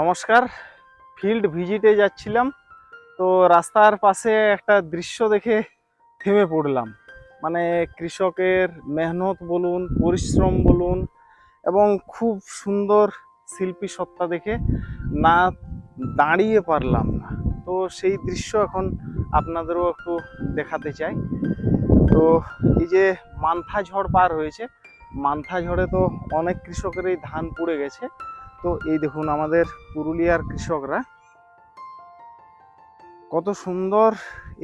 নমস্কার। ফিল্ড ভিজিটে যাচ্ছিলাম, তো রাস্তার পাশে একটা দৃশ্য দেখে থেমে পড়লাম। মানে কৃষকের মেহনত বলুন, পরিশ্রম বলুন এবং খুব সুন্দর শিল্পী সত্তা দেখে না দাঁড়িয়ে পারলাম না। তো সেই দৃশ্য এখন আপনাদেরও একটু দেখাতে চাই। তো এই যে মান্থা ঝড় পার হয়েছে, মান্থা ঝড়ে তো অনেক কৃষকেরই ধান পুড়ে গেছে। তো এই দেখুন আমাদের পুরুলিয়ার কৃষকরা। কত সুন্দর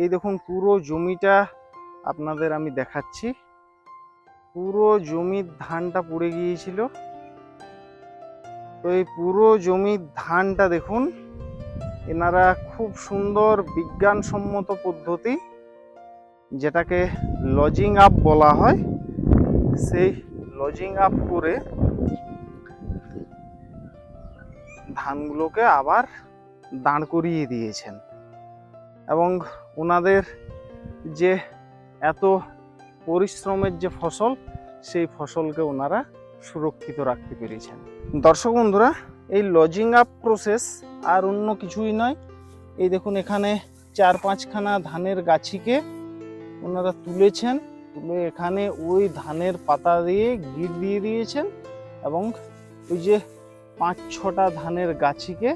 এই দেখুন পুরো জমিটা আপনাদের আমি দেখাচ্ছি। পুরো জমির ধানটা পুড়ে গিয়েছিল। তো এই পুরো জমির ধানটা দেখুন, এনারা খুব সুন্দর বিজ্ঞানসম্মত পদ্ধতি, যেটাকে লজিং আপ বলা হয়। সেই লজিং আপ করে ধানগুলোকে আবার দাঁড় করিয়ে দিয়েছেন। এবং ওনাদের যে এত পরিশ্রমের যে ফসল, সেই ফসলকে ওনারা সুরক্ষিত রাখতে পেরেছেন। দর্শক বন্ধুরা, এই লজিং আপ প্রসেস আর অন্য কিছুই নয়। এই দেখুন, এখানে চার পাঁচখানা ধানের গাছিকে ওনারা তুলেছেন, তুলে এখানে ওই ধানের পাতা দিয়ে গিট দিয়ে দিয়েছেন এবং ওই যে পাঁচ ছটা ধানের গাছিকে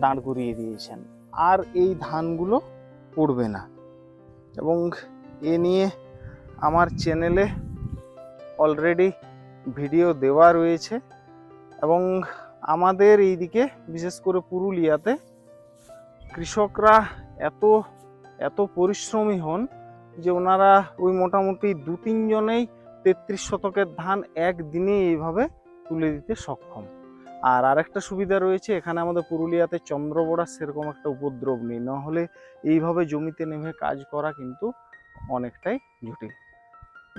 দাঁড় করিয়ে দিয়েছেন। আর এই ধানগুলো পড়বে না। এবং এ নিয়ে আমার চ্যানেলে অলরেডি ভিডিও দেওয়া রয়েছে এবং আমাদের এইদিকে, বিশেষ করে পুরুলিয়াতে কৃষকরা এত এত পরিশ্রমী হন যে ওনারা ওই মোটামুটি দু তিনজনেই তেত্রিশ শতকের ধান একদিনে এইভাবে তুলে দিতে সক্ষম। আর আরেকটা সুবিধা রয়েছে, এখানে আমাদের পুরুলিয়াতে চন্দ্রবোড়া সেরকম একটা উপদ্রব নেই নাহলে এইভাবে জমিতে নেমে কাজ করা কিন্তু অনেকটাই জটিল।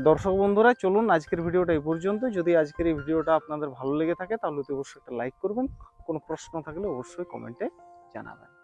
দর্শক বন্ধুরা, চলুন আজকের ভিডিওটা এই পর্যন্ত। যদি আজকের এই ভিডিওটা আপনাদের ভালো লেগে থাকে, তাহলে অবশ্যই একটা লাইক করবেন। কোনো প্রশ্ন থাকলে অবশ্যই কমেন্টে জানাবেন।